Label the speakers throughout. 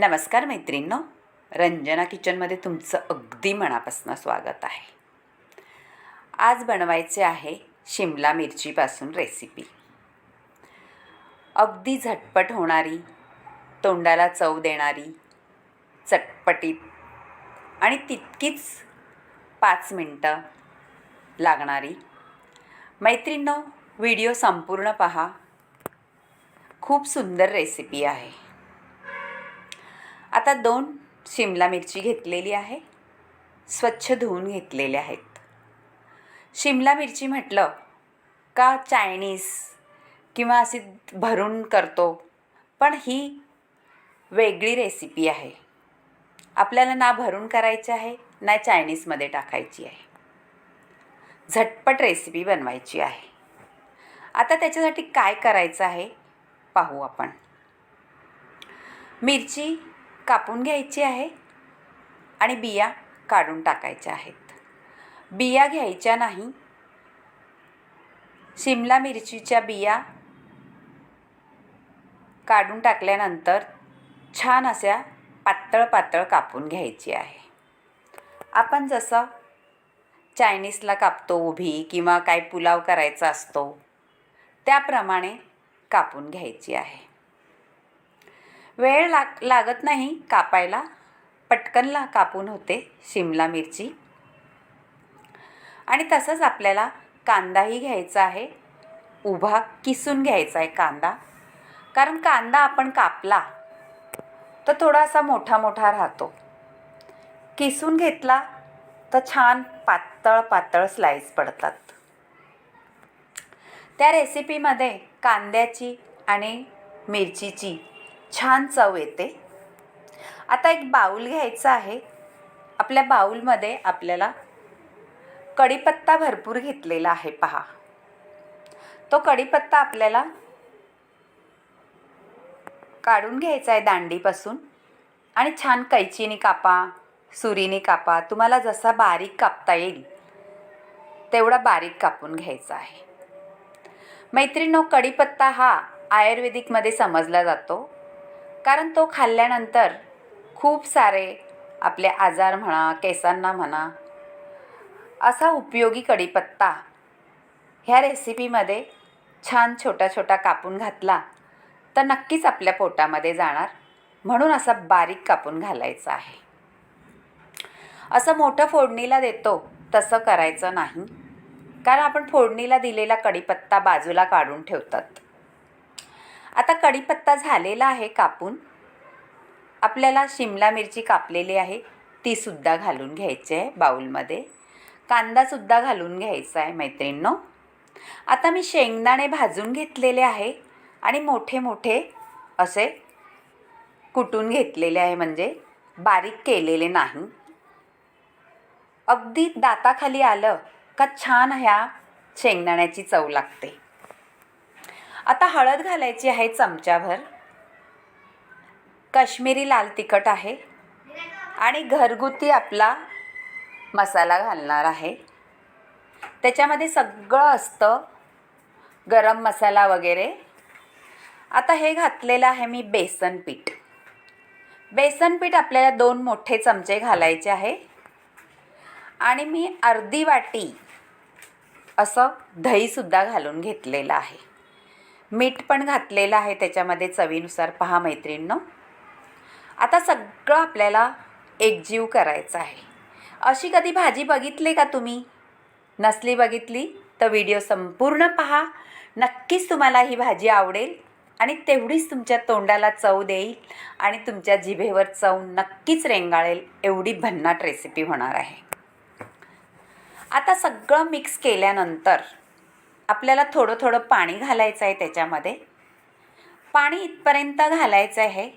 Speaker 1: नमस्कार मैत्रिणींनो. रंजना किचनमध्ये तुमचं अगदी मनापासून स्वागत आहे. आज बनवायचे आहे शिमला मिरचीपासून रेसिपी अगदी झटपट होणारी तोंडाला चव देणारी चटपटीत आणि तितकीच पाच मिनटं लागणारी. मैत्रिणींनो व्हिडिओ संपूर्ण पहा. खूप सुंदर रेसिपी आहे. आता दोन शिमला मिरची घेतलेली आहे. स्वच्छ धुवून घेतलेल्या आहेत. शिमला मिरची म्हटलं का चायनीज किंवा अशी भरून करतो? पण ही वेगळी रेसिपी आहे. आपल्याला ना भरून करायची आहे ना चायनीजमध्ये टाकायची आहे. झटपट रेसिपी बनवायची आहे. आता त्याच्यासाठी काय करायचं आहे? पाहू आपण. मिरची कापून घ्यायची आहे आणि बिया काढून टाकायच्या आहेत. बिया घ्यायच्या नाही. शिमला मिरचीच्या बिया काढून टाकल्यानंतर छान अशा पातळ पातळ कापून घ्यायची आहे. आपण जसं चायनीजला कापतो उभी किंवा काय पुलाव करायचा असतो त्याप्रमाणे कापून घ्यायची आहे. वेळ लाग लागत नाही कापायला. पटकनला कापून होते शिमला मिरची. आणि तसंच आपल्याला कांदाही घ्यायचा आहे. उभा किसून घ्यायचा आहे कांदा. कारण कांदा आपण कापला तर थोडासा मोठा मोठा राहतो. किसून घेतला तर छान पातळ पातळ स्लाईस पडतात. त्या रेसिपीमध्ये कांद्याची आणि मिरचीची छान चव येते. आता एक बाऊल घ्यायचा आहे. आपल्या बाऊलमध्ये आपल्याला कढीपत्ता भरपूर घेतलेला आहे पहा. तो कढीपत्ता आपल्याला काढून घ्यायचा आहे दांडीपासून. आणि छान कैचीने कापा सुरीने कापा. तुम्हाला जसा बारीक कापता येईल तेवढा बारीक कापून घ्यायचा आहे. मैत्रिणो कढीपत्ता हा आयुर्वेदिकमध्ये समजला जातो. कारण तो खाल्ल्यानंतर खूप सारे आपले आजार म्हणा केसांना म्हणा असा उपयोगी कढीपत्ता ह्या रेसिपीमध्ये छान छोटा छोटा कापून घातला तर नक्कीच आपल्या पोटामध्ये जाणार. म्हणून असा बारीक कापून घालायचा आहे. असं मोठं फोडणीला देतो तसं करायचं नाही. कारण आपण फोडणीला दिलेला कढीपत्ता बाजूला काढून ठेवतात. आता कढीपत्ता झालेला आहे कापून. आपल्याला शिमला मिरची कापलेली आहे. तीसुद्धा घालून घ्यायची आहे बाऊलमध्ये कांदासुद्धा घालून घ्यायचा आहे मैत्रिणींनो. आता मी शेंगदाणे भाजून घेतलेले आहे आणि मोठे मोठे असे कुटून घेतलेले आहे. म्हणजे बारीक केलेले नाही. अगदी दाताखाली आलं का छान ह्या शेंगदाण्याची चव लागते. आता हळद घालायची आहे चमच्याभर. काश्मीरी लाल तिखट आहे. आणि घरगुती आपला मसाला घालणार आहे. त्याच्यामध्ये सगळं असतं गरम मसाला वगैरे. आता हे घातलेलं आहे मी बेसन पीठ. बेसन पीठ आपल्याला दोन मोठे चमचे घालायचे आहे. आणि मी अर्धी वाटी असं दहीसुद्धा घालून घेतलेलं आहे. मीठ पण घातलेलं आहे त्याच्यामध्ये चवीनुसार. पहा मैत्रिणींनो. आता सगळं आपल्याला एकजीव करायचं आहे. अशी कधी भाजी बघितली का तुम्ही? नसली बघितली तर व्हिडिओ संपूर्ण पहा. नक्कीच तुम्हाला ही भाजी आवडेल आणि तेवढीच तुमच्या तोंडाला चव देईल आणि तुमच्या जिभेवर चव नक्कीच रेंगाळेल एवढी भन्नाट रेसिपी होणार आहे. आता सगळं मिक्स केल्यानंतर आपल्याला थोडं थोडं पाणी घालायचं आहे त्याच्यामध्ये. पाणी इथपर्यंत घालायचं आहे.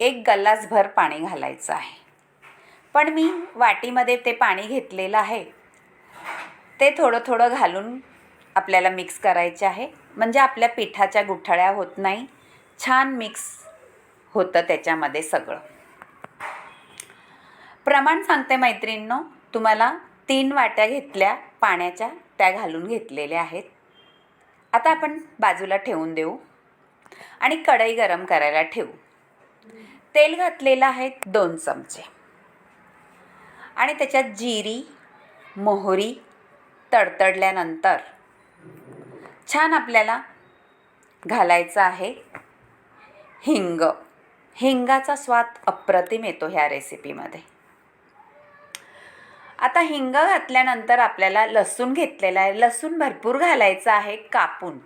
Speaker 1: एक गल्लासभर पाणी घालायचं आहे. पण मी वाटीमध्ये ते पाणी घेतलेलं आहे. ते थोडं थोडं घालून आपल्याला मिक्स करायचे आहे. म्हणजे आपल्या पिठाच्या गुठळ्या होत नाही. छान मिक्स होतं त्याच्यामध्ये सगळं. प्रमाण सांगते मैत्रिणींनो तुम्हाला तीन वाट्या घेतल्या पाण्याच्या त्या घालून घेतलेल्या आहेत. आता आपण बाजूला ठेवून देऊ आणि कढई गरम करायला ठेवू. तेल घातलेलं आहे दोन चमचे. आणि त्याच्यात जिरी मोहरी तडतडल्यानंतर छान आपल्याला घालायचं आहे हिंग. हिंगाचा स्वाद अप्रतिम येतो ह्या रेसिपीमध्ये आता हिंग घातल्यानंतर आपल्याला लसूण घेतलेला आहे. लसूण भरपूर घालायचं आहे कापून.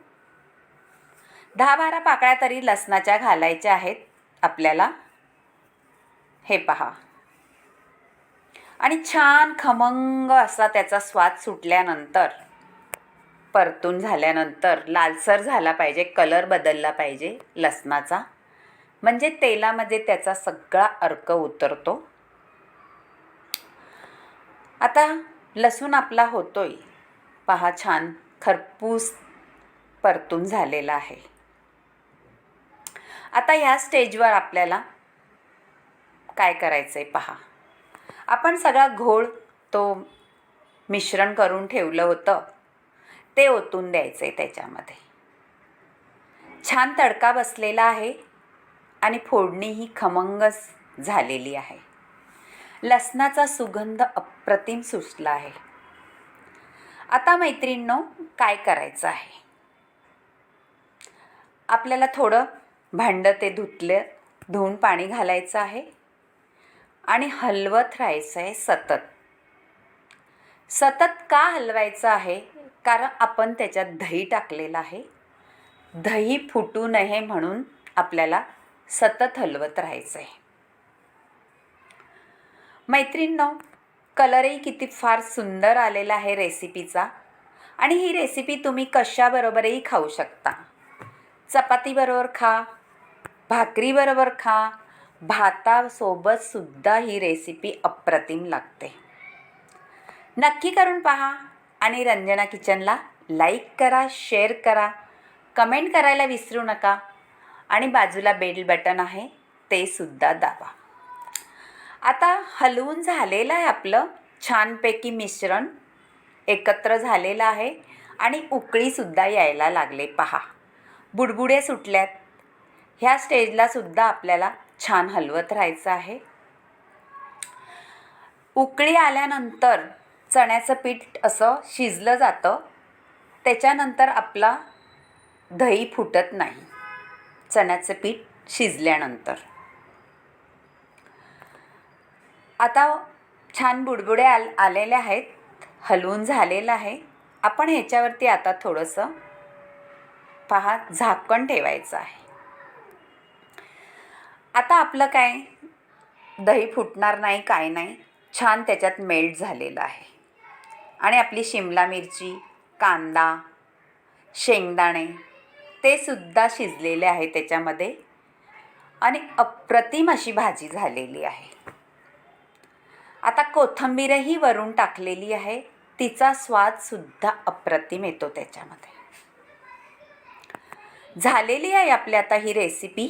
Speaker 1: दहा बारा पाकळ्या तरी लसणाच्या घालायच्या आहेत आपल्याला. हे पहा. आणि छान खमंग असा त्याचा स्वाद सुटल्यानंतर परतून झाल्यानंतर लालसर झाला पाहिजे कलर बदलला पाहिजे लसणाचा. म्हणजे तेलामध्ये त्याचा सगळा अर्क उतरतो. आता लसूण आपला होतोय. पहा छान खरपूस परतून झालेला आहे. आता ह्या स्टेजवर आपल्याला काय करायचं आहे पहा. आपण सगळा घोळ तो मिश्रण करून ठेवलं होतं. ते ओतून द्यायचं आहे त्याच्यामध्ये. छान तडका बसलेला आहे आणि फोडणी ही खमंगच झालेली आहे. लसणाचा सुगंध अप्रतिम सुचला आहे. आता मैत्रिणींनो काय करायचं आहे? आपल्याला थोडं भांडं ते धुतले धुवून पाणी घालायचं आहे आणि हलवत राहायचं आहे सतत. सतत का हलवायचं आहे? कारण आपण त्याच्यात दही टाकलेलं आहे. दही फुटू नये म्हणून आपल्याला सतत हलवत राहायचं आहे. मैत्रिणनो कलरही किती फार सुंदर आलेला आहे रेसिपीचा. आणि ही रेसिपी तुम्ही कशाबरोबरही खाऊ शकता. चपातीबरोबर खा भाकरीबरोबर खा भातासोबतसुद्धा ही रेसिपी अप्रतिम लागते. नक्की करून पहा आणि रंजना किचनला लाईक करा शेअर करा कमेंट करायला विसरू नका आणि बाजूला बेल बटन आहे ते सुद्धा दाबा. आता हलवून झालेलं आहे आपलं. छानपैकी मिश्रण एकत्र झालेलं आहे आणि उकळीसुद्धा यायला लागले. पहा बुडबुडे सुटल्यात. ह्या स्टेजलासुद्धा आपल्याला छान हलवत राहायचं आहे. उकळी आल्यानंतर चण्याचं पीठ असं शिजलं जातं. त्याच्यानंतर आपला दही फुटत नाही. चण्याचं पीठ शिजल्यानंतर. आता छान बुडबुडे आल आलेले आहेत. हलवून झालेलं आहे. आपण ह्याच्यावरती आता थोडंसं पहा झाकण ठेवायचं आहे. आता आपलं काय? दही फुटणार नाही काय नाही. छान त्याच्यात मेल्ट झालेलं आहे. आणि आपली शिमला मिरची कांदा शेंगदाणे ते सुद्धा शिजलेले आहे त्याच्यामध्ये. आणि अप्रतिम अशी भाजी झालेली आहे. आता कोथंबीरही वरून टाकलेली आहे. तिचा स्वादसुद्धा अप्रतिम येतो त्याच्यामध्ये. झालेली आहे आपली आता ही रेसिपी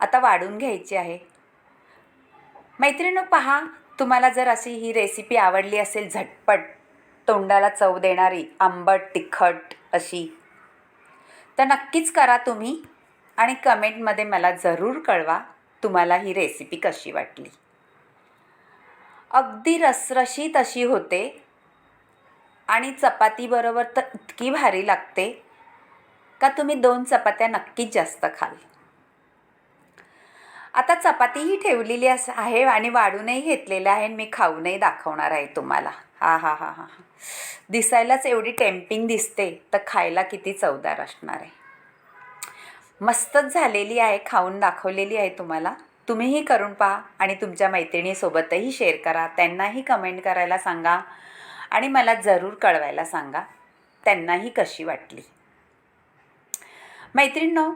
Speaker 1: आता वाढून घ्यायची आहे. मैत्रिणी पहा तुम्हाला जर अशी ही रेसिपी आवडली असेल झटपट तोंडाला चव देणारी आंबट तिखट अशी तर नक्कीच करा तुम्ही आणि कमेंटमध्ये मला जरूर कळवा तुम्हाला ही रेसिपी कशी वाटली. अगदी रसरशीत अशी होते. आणि चपातीबरोबर तर इतकी भारी लागते का तुम्ही दोन चपात्या नक्कीच जास्त खाल. आता चपातीही ठेवलेली अस आहे आणि वाढूनही घेतलेलं आहे मी खाऊनही दाखवणार आहे तुम्हाला. हा हा हा हा. दिसायलाच एवढी टेम्पिंग दिसते तर खायला किती चवदार असणार आहे. मस्तच झालेली आहे खाऊन दाखवलेली आहे तुम्हाला. तुम्हीही करून पहा आणि तुमच्या मैत्रिणीसोबतही शेअर करा. त्यांनाही कमेंट करायला सांगा आणि मला जरूर कळवायला सांगा. त्यांनाही कशी वाटली? मैत्रिणींनो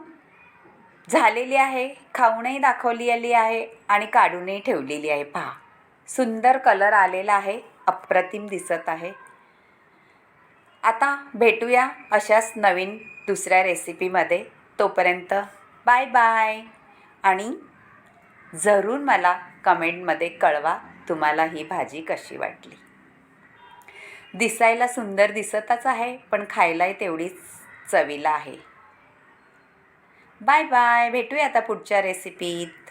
Speaker 1: झालेली आहे खाऊनही दाखवलेली आहे आणि काढूनही ठेवलेली आहे. पहा सुंदर कलर आलेला आहे अप्रतिम दिसत आहे. आता भेटूया अशाच नवीन दुसऱ्या रेसिपीमध्ये तोपर्यंत बाय बाय आणि जरूर मला कमेंटमध्ये कळवा तुम्हाला ही भाजी कशी वाटली. दिसायला सुंदर दिसतच आहे पण खायलाही तेवढीच चवीला आहे. बाय बाय भेटूया आता पुढच्या रेसिपीत